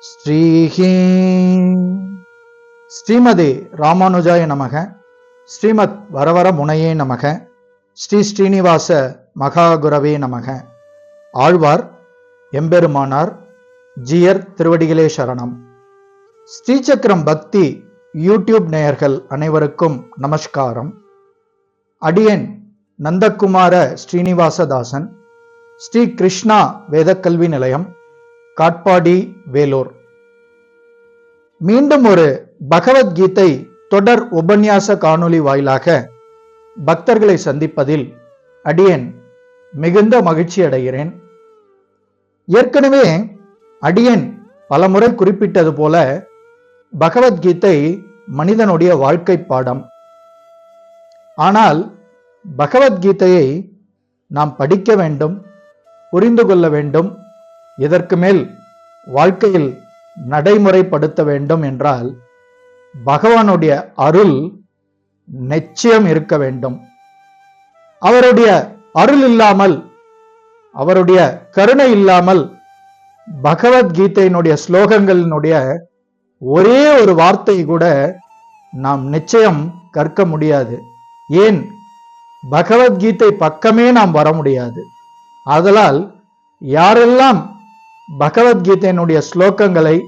ஸ்ரீஹி. ஸ்ரீமதி ராமானுஜாய நமக. ஸ்ரீமத் வரவர முனையே நமக. ஸ்ரீ ஸ்ரீனிவாச மகாகுரவே நமக. ஆழ்வார் எம்பெருமானார் ஜியர் திருவடிகளே சரணம். ஸ்ரீசக்கரம் பக்தி யூடியூப் நேயர்கள் அனைவருக்கும் நமஸ்காரம். அடியேன் நந்தகுமார ஸ்ரீனிவாசதாசன் ஸ்ரீ கிருஷ்ணா வேதக்கல்வி நிலையம் காட்பாடி வேலூர். மீண்டும் ஒரு பகவத்கீதை தொடர் உபன்யாச காணொளி வாயிலாக பக்தர்களை சந்திப்பதில் அடியேன் மிகுந்த மகிழ்ச்சி அடைகிறேன். ஏற்கனவே அடியேன் பலமுறை குறிப்பிட்டது போல பகவத்கீதை மனிதனுடைய வாழ்க்கை பாடம். ஆனால் பகவத்கீதையை நாம் படிக்க வேண்டும் புரிந்து கொள்ள வேண்டும் இதற்கு மேல் வாழ்க்கையில் நடைமுறைப்படுத்த வேண்டும் என்றால் பகவானுடைய அருள் நிச்சயம் இருக்க வேண்டும். அவருடைய அருள் இல்லாமல் அவருடைய கருணை இல்லாமல் பகவத்கீதையினுடைய ஸ்லோகங்களினுடைய ஒரே ஒரு வார்த்தை கூட நாம் நிச்சயம் கற்க முடியாது. ஏன்? பகவத்கீதை பக்கமே நாம் வர முடியாது. ஆதலால் யாரெல்லாம் பகவத்கீதையினுடைய ஸ்லோகங்களை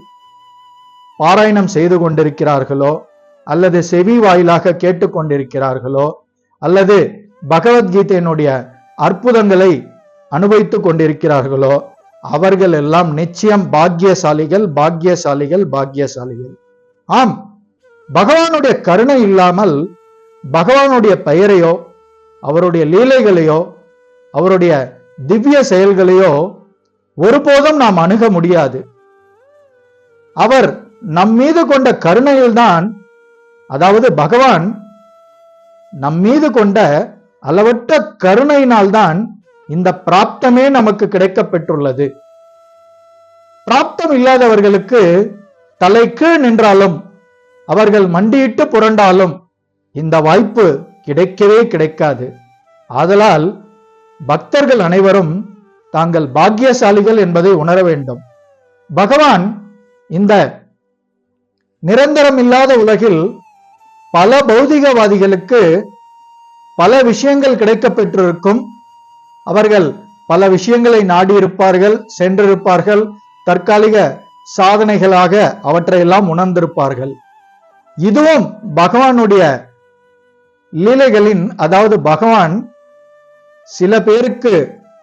பாராயணம் செய்து கொண்டிருக்கிறார்களோ அல்லது செவி வாயிலாக கேட்டுக்கொண்டிருக்கிறார்களோ அல்லது பகவத்கீதையினுடைய அற்புதங்களை அனுபவித்து கொண்டிருக்கிறார்களோ அவர்கள் எல்லாம் நிச்சயம் பாக்கியசாலிகள் பாக்கியசாலிகள் பாக்கியசாலிகள். ஆம் பகவானுடைய கருணை இல்லாமல் பகவானுடைய பெயரையோ அவருடைய லீலைகளையோ அவருடைய திவ்ய செயல்களையோ ஒருபோதும் நாம் அணுக முடியாது. அவர் நம் மீது கொண்ட கருணையில்தான் அதாவது பகவான் நம் மீது கொண்ட அளவற்ற கருணையினால்தான் இந்த பிராப்தமே நமக்கு கிடைக்கப்பெற்றுள்ளது பிராப்தம் இல்லாதவர்களுக்கு தலைக்கு நின்றாலும் அவர்கள் மண்டியிட்டு புரண்டாலும் இந்த வாய்ப்பு கிடைக்கவே கிடைக்காது. ஆதலால் பக்தர்கள் அனைவரும் தாங்கள் பாக்கியசாலிகள் என்பதை உணர வேண்டும். பகவான் இந்த நிரந்தரம் இல்லாத உலகில் பல பௌதிகவாதிகளுக்கு பல விஷயங்கள் கிடைக்கப்பெற்றிருக்கும். அவர்கள் பல விஷயங்களை நாடியிருப்பார்கள் சென்றிருப்பார்கள் தற்காலிக சாதனைகளாக அவற்றையெல்லாம் உணர்ந்திருப்பார்கள். இதுவும் பகவானுடைய லீலைகளின் அதாவது பகவான் சில பேருக்கு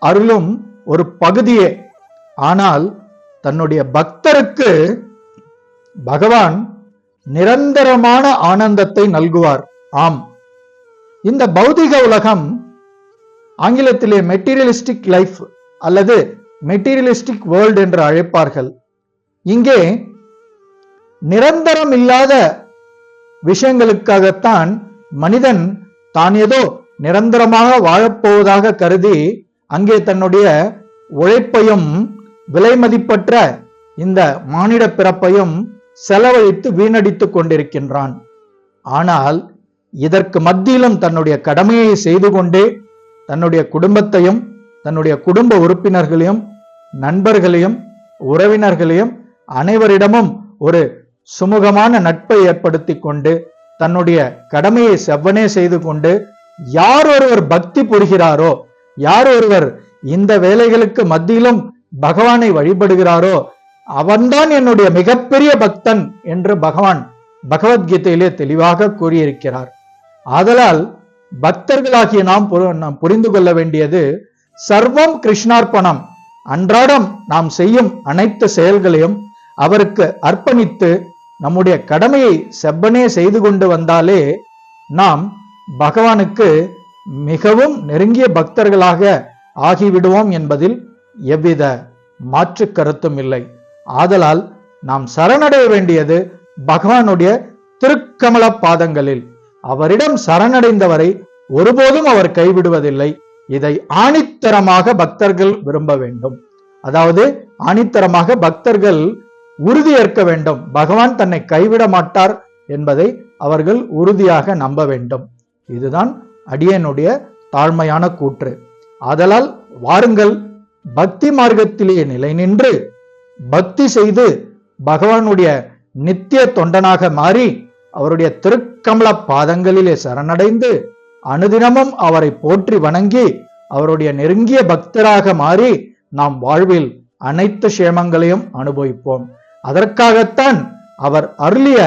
அருளும் ஒரு பகுதியே. ஆனால் தன்னுடைய பக்தருக்கு பகவான் நிரந்தரமான ஆனந்தத்தை நல்குவார். ஆம். இந்த பௌதிக உலகம் ஆங்கிலத்திலே மெட்டீரியலிஸ்டிக் லைஃப் அல்லது மெட்டீரியலிஸ்டிக் வேர்ல்ட் என்று அழைப்பார்கள். இங்கே நிரந்தரம் இல்லாத விஷயங்களுக்காகத்தான் மனிதன் தான் ஏதோ நிரந்தரமாக வாழப்போவதாக கருதி அங்கே தன்னுடைய உழைப்பையும் விலை மதிப்பற்ற இந்த மானிட பிறப்பையும் செலவழித்து வீணடித்துக் கொண்டிருக்கின்றான். ஆனால் இதற்கு மத்தியிலும் தன்னுடைய கடமையை செய்து கொண்டே தன்னுடைய குடும்பத்தையும் தன்னுடைய குடும்ப உறுப்பினர்களையும் நண்பர்களையும் உறவினர்களையும் அனைவரிடமும் ஒரு சுமூகமான நட்பை ஏற்படுத்தி கொண்டு தன்னுடைய கடமையை செவ்வனே செய்து கொண்டு யார் ஒருவர் பக்தி புரிகிறாரோ யார் ஒருவர் இந்த வேலைகளுக்கு மத்தியிலும் பகவானை வழிபடுகிறாரோ அவன்தான் என்னுடைய மிகப்பெரிய பக்தன் என்று பகவான் பகவத்கீதையிலே தெளிவாக கூறியிருக்கிறார். ஆதலால் பக்தர்களாகிய நாம் நாம் புரிந்து கொள்ள வேண்டியது சர்வம் கிருஷ்ணார்ப்பணம். அன்றாடம் நாம் செய்யும் அனைத்து செயல்களையும் அவருக்கு அர்ப்பணித்து நம்முடைய கடமையை செவ்வனே செய்து கொண்டு வந்தாலே நாம் பகவானுக்கு மிகவும் நெருங்கிய பக்தர்களாக ஆகிவிடுவோம் என்பதில் எவ்வித மாற்று கருத்தும் இல்லை. ஆதலால் நாம் சரணடைய வேண்டியது பகவானுடைய திருக்கமல பாதங்களில். அவரிடம் சரணடைந்தவரை ஒருபோதும் அவர் கைவிடுவதில்லை. இதை ஆணித்தரமாக பக்தர்கள் விரும்ப வேண்டும். அதாவது ஆணித்தரமாக பக்தர்கள் உறுதியேற்க வேண்டும். பகவான் தன்னை கைவிட மாட்டார் என்பதை அவர்கள் உறுதியாக நம்ப வேண்டும். இதுதான் அடியனுடைய தாழ்மையான கூற்று. ஆதலால் வாருங்கள் பக்தி மார்க்கத்திலேயே நிலை நின்று பக்தி செய்து பகவானுடைய நித்திய தொண்டனாக மாறி அவருடைய திருக்கமல பாதங்களிலே சரணடைந்து அனுதினமும் அவரை போற்றி வணங்கி அவருடைய நெருங்கிய பக்தராக மாறி நாம் வாழ்வில் அனைத்து சேமங்களையும் அனுபவிப்போம். அதற்காகத்தான் அவர் அருளிய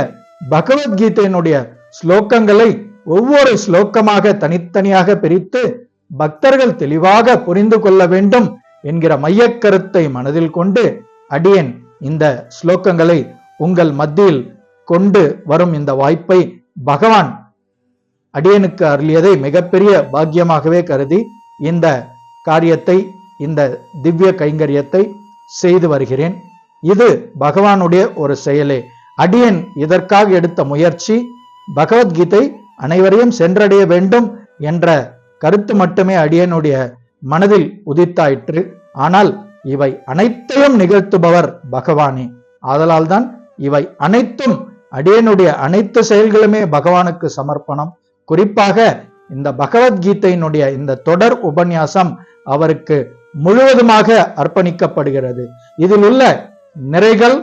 பகவத்கீதையினுடைய ஸ்லோகங்களை ஒவ்வொரு ஸ்லோகமாக தனித்தனியாக பிரித்து பக்தர்கள் தெளிவாக புரிந்து கொள்ள வேண்டும் என்கிற மையக்கருத்தை மனதில் கொண்டு அடியன் இந்த ஸ்லோகங்களை உங்கள் மத்தியில் கொண்டு வரும் இந்த வாய்ப்பை பகவான் அடியனுக்கு அருளியதை மிகப்பெரிய பாக்கியமாகவே கருதி இந்த காரியத்தை இந்த திவ்ய கைங்கரியத்தை செய்து வருகிறேன். இது பகவானுடைய ஒரு செயலே. அடியன் இதற்காக எடுத்த முயற்சி பகவத்கீதை அனைவரையும் சென்றடைய வேண்டும் என்ற கருத்து மட்டுமே அடியனுடைய மனதில் உதித்தாயிற்று. ஆனால் இவை அனைத்தையும் நிகழ்த்துபவர் பகவானே. ஆதலால்தான் இவை அனைத்தும் அடியனுடைய அனைத்து செயல்களுமே பகவானுக்கு சமர்ப்பணம். குறிப்பாக இந்த பகவத்கீதையினுடைய இந்த தொடர் உபன்யாசம் அவருக்கு முழுவதுமாக அர்ப்பணிக்கப்படுகிறது. இதில் உள்ள நிறைகள்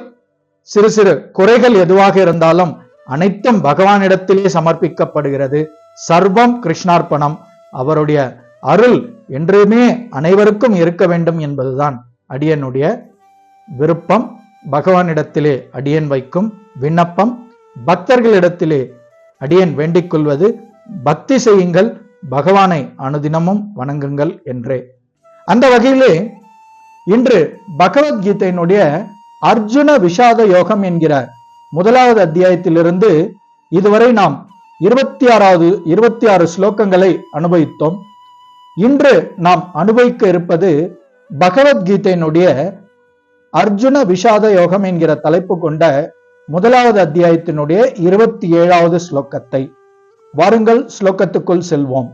சிறு சிறு குறைகள் எதுவாக இருந்தாலும் அனைத்தும் பகவானிடத்திலே சமர்ப்பிக்கப்படுகிறது. சர்வம் கிருஷ்ணார்ப்பணம். அவருடைய அருள் என்றுமே அனைவருக்கும் இருக்க வேண்டும் என்பதுதான் அடியனுடைய விருப்பம். பகவானிடத்திலே அடியன் வைக்கும் விண்ணப்பம். பக்தர்களிடத்திலே அடியன் வேண்டிக் கொள்வது. பக்தி செய்யுங்கள். பகவானை அனுதினமும் வணங்குங்கள் என்றே. அந்த வகையிலே இன்று பகவத்கீதையினுடைய அர்ஜுன விஷாத யோகம் என்கிற முதலாவது அத்தியாயத்திலிருந்து இதுவரை நாம் இருபத்தி ஆறாவது இருபத்தி ஆறு ஸ்லோகங்களை அனுபவித்தோம். இன்று நாம் அனுபவிக்க இருப்பது பகவத்கீதையினுடைய அர்ஜுன விஷாத யோகம் என்கிற தலைப்பு கொண்ட முதலாவது அத்தியாயத்தினுடைய இருபத்தி ஏழாவது ஸ்லோகத்தை. வாருங்கள் ஸ்லோகத்துக்குள் செல்வோம்.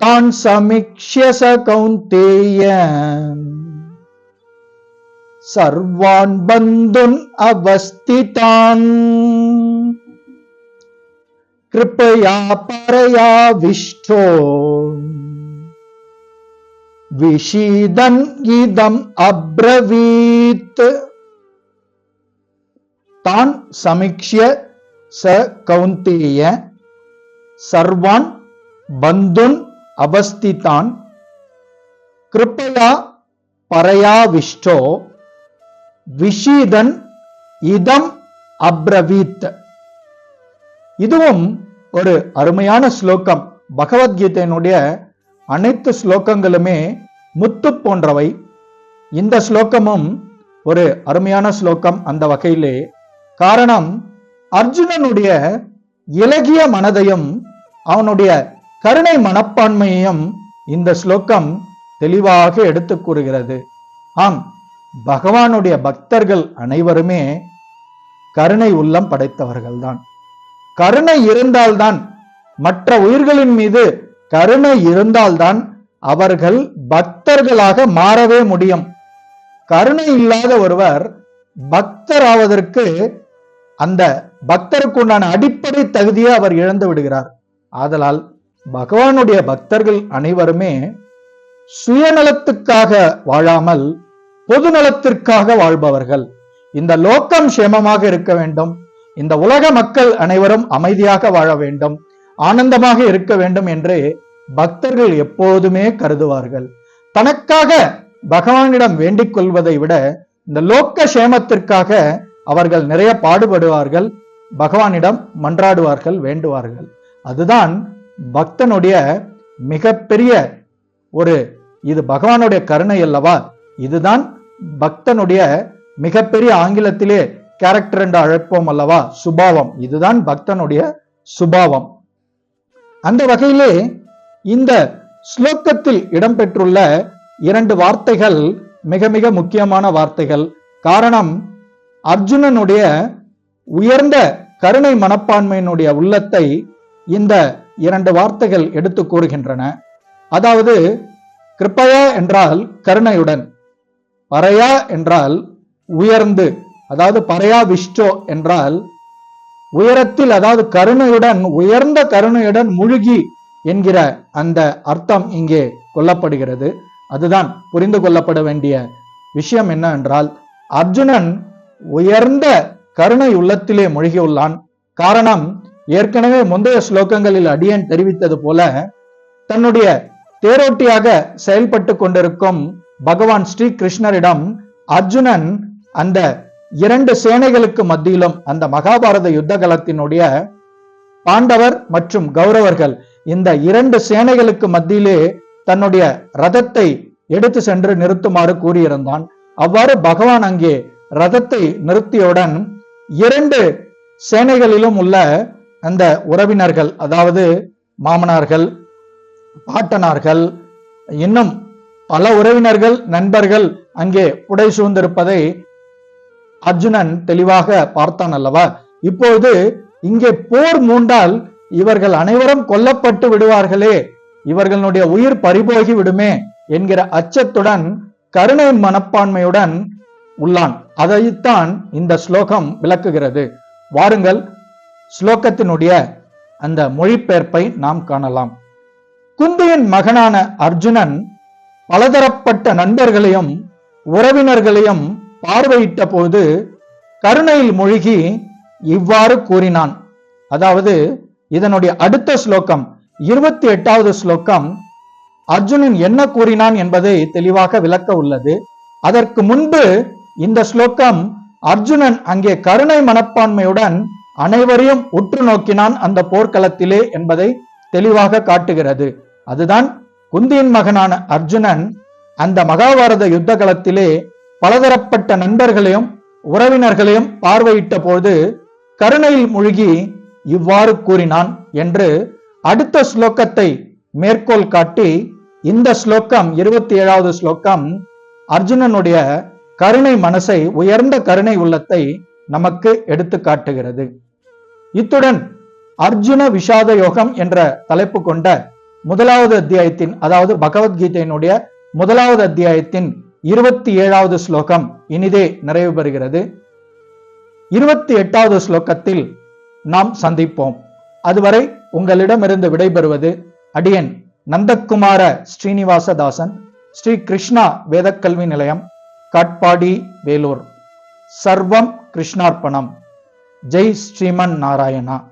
தான் சமிக்ஷ ச கௌந்தேய सर्वान् बन्धुन् अवस्थितान् कृपया परयाविष्ठो विषीदन् इदम् अब्रवीत् तान् समीक्ष्य स कौन्तेय सर्वान् बन्धुन् अवस्थितान् कृपया परयाविष्ठो விஷீதன் இதம் அப்ரவீத். இதுவும் ஒரு அருமையான ஸ்லோகம். பகவத்கீதையினுடைய அனைத்து ஸ்லோகங்களுமே முத்து போன்றவை. இந்த ஸ்லோகமும் ஒரு அருமையான ஸ்லோகம் அந்த வகையிலே. காரணம் அர்ஜுனனுடைய இலகிய மனதையும் அவனுடைய கருணை மனப்பான்மையையும் இந்த ஸ்லோகம் தெளிவாக எடுத்து கூறுகிறது. ஆம் பகவானுடைய பக்தர்கள் அனைவருமே கருணை உள்ளம் படைத்தவர்கள்தான். கருணை இருந்தால்தான் மற்ற உயிர்களின் மீது கருணை இருந்தால்தான் அவர்கள் பக்தர்களாக மாறவே முடியும். கருணை இல்லாத ஒருவர் பக்தராவதற்கு அந்த பக்தருக்கு உண்டான அடிப்படை தகுதியை அவர் இழந்து விடுகிறார். ஆதலால் பகவானுடைய பக்தர்கள் அனைவருமே சுயநலத்துக்காக வாழாமல் பொது நலத்திற்காக வாழ்பவர்கள். இந்த லோக்கம் சேமமாக இருக்க வேண்டும். இந்த உலக மக்கள் அனைவரும் அமைதியாக வாழ வேண்டும். ஆனந்தமாக இருக்க வேண்டும் என்று பக்தர்கள் எப்போதுமே கருதுவார்கள். தனக்காக பகவானிடம் வேண்டிக் கொள்வதை விட இந்த லோக்க சேமத்திற்காக அவர்கள் நிறைய பாடுபடுவார்கள். பகவானிடம் மன்றாடுவார்கள் வேண்டுவார்கள். அதுதான் பக்தனுடைய மிகப்பெரிய ஒரு இது பகவானுடைய கருணை அல்லவா? இதுதான் பக்தனுடைய மிகப்பெரிய ஆங்கிலத்திலே கேரக்டர் என்று அழைப்போம் அல்லவா? சுபாவம். இதுதான் பக்தனுடைய சுபாவம். அந்த வகையிலே இந்த ஸ்லோகத்தில் இடம்பெற்றுள்ள இரண்டு வார்த்தைகள் மிக மிக முக்கியமான வார்த்தைகள். காரணம் அர்ஜுனனுடைய உயர்ந்த கருணை மனப்பான்மையினுடைய உள்ளத்தை இந்த இரண்டு வார்த்தைகள் எடுத்து கூறுகின்றன. அதாவது கிருப்பையா என்றால் கருணையுடன். பறையா என்றால் உயர்ந்து அதாவது பறையா விஷ்டோ என்றால் உயரத்தில் அதாவது கருணையுடன் உயர்ந்த கருணையுடன் முழுகி என்கிற அந்த அர்த்தம் இங்கே கொல்லப்படுகிறது. அதுதான் புரிந்து கொள்ளப்பட வேண்டிய விஷயம் என்ன என்றால் அர்ஜுனன் உயர்ந்த கருணை உள்ளத்திலே மூழ்கியுள்ளான். காரணம் ஏற்கனவே முந்தைய ஸ்லோகங்களில் அடியன் தெரிவித்தது போல தன்னுடைய தேரோட்டியாக செயல்பட்டு கொண்டிருக்கும் பகவான் ஸ்ரீ கிருஷ்ணரிடம் அர்ஜுனன் அந்த இரண்டு சேனைகளுக்கு மத்தியிலும் அந்த மகாபாரத யுத்த கலத்தினுடைய பாண்டவர் மற்றும் கௌரவர்கள் இந்த இரண்டு சேனைகளுக்கு மத்தியிலே தன்னுடைய ரதத்தை எடுத்து சென்று நிறுத்துமாறு கூறியிருந்தான். அவ்வாறு பகவான் அங்கே ரதத்தை நிறுத்தியவுடன் இரண்டு சேனைகளிலும் உள்ள அந்த உறவினர்கள் அதாவது மாமனார்கள் பாட்டனார்கள் இன்னும் பல உறவினர்கள் நண்பர்கள் அங்கே உடை சூழ்ந்திருப்பதை அர்ஜுனன் தெளிவாக பார்த்தான் அல்லவா? இப்போது இங்கே போர் மூண்டால் இவர்கள் அனைவரும் கொல்லப்பட்டு விடுவார்களே இவர்களுடைய உயிர் பறிபோகி விடுமே என்கிற அச்சத்துடன் கருணை மனப்பான்மையுடன் உள்ளான். அதைத்தான் இந்த ஸ்லோகம் விளக்குகிறது. வாருங்கள் ஸ்லோகத்தினுடைய அந்த மொழிபெயர்ப்பை நாம் காணலாம். குந்தியின் மகனான அர்ஜுனன் பலதரப்பட்ட நண்பர்களையும் உறவினர்களையும் பார்வையிட்ட போது கருணையில் மூழ்கி இவ்வாறு கூறினான். அதாவது இதனுடைய அடுத்த ஸ்லோகம் இருபத்தி எட்டாவது ஸ்லோகம் அர்ஜுனன் என்ன கூறினான் என்பதை தெளிவாக விளக்க உள்ளது. அதற்கு முன்பு இந்த ஸ்லோகம் அர்ஜுனன் அங்கே கருணை மனப்பான்மையுடன் அனைவரையும் உற்று நோக்கினான் அந்த போர்க்களத்திலே என்பதை தெளிவாக காட்டுகிறது. அதுதான் குந்தியின் மகனான அர்ஜுனன் அந்த மகாபாரத யுத்த களத்திலே பலதரப்பட்ட நண்பர்களையும் உறவினர்களையும் பார்வையிட்ட போது கருணையில் மூழ்கி இவ்வாறு கூறினான் என்று அடுத்த ஸ்லோகத்தை மேற்கோள் காட்டி இந்த ஸ்லோகம் இருபத்தி ஏழாவது ஸ்லோகம் அர்ஜுனனுடைய கருணை மனசை உயர்ந்த கருணை உள்ளத்தை நமக்கு எடுத்து காட்டுகிறது. இத்துடன் அர்ஜுன விஷாத யோகம் என்ற தலைப்பு கொண்ட முதலாவது அத்தியாயத்தின் அதாவது பகவத்கீதையினுடைய முதலாவது அத்தியாயத்தின் இருபத்தி ஏழாவது ஸ்லோகம் இனிதே நிறைவு பெறுகிறது. இருபத்தி எட்டாவது ஸ்லோகத்தில் நாம் சந்திப்போம். அதுவரை உங்களிடமிருந்து விடைபெறுவது அடியன் நந்தகுமார ஸ்ரீனிவாசதாசன் ஸ்ரீ கிருஷ்ணா வேதக்கல்வி நிலையம் காட்பாடி வேலூர். சர்வம் கிருஷ்ணார்ப்பணம். ஜெய் ஸ்ரீமன் நாராயணா.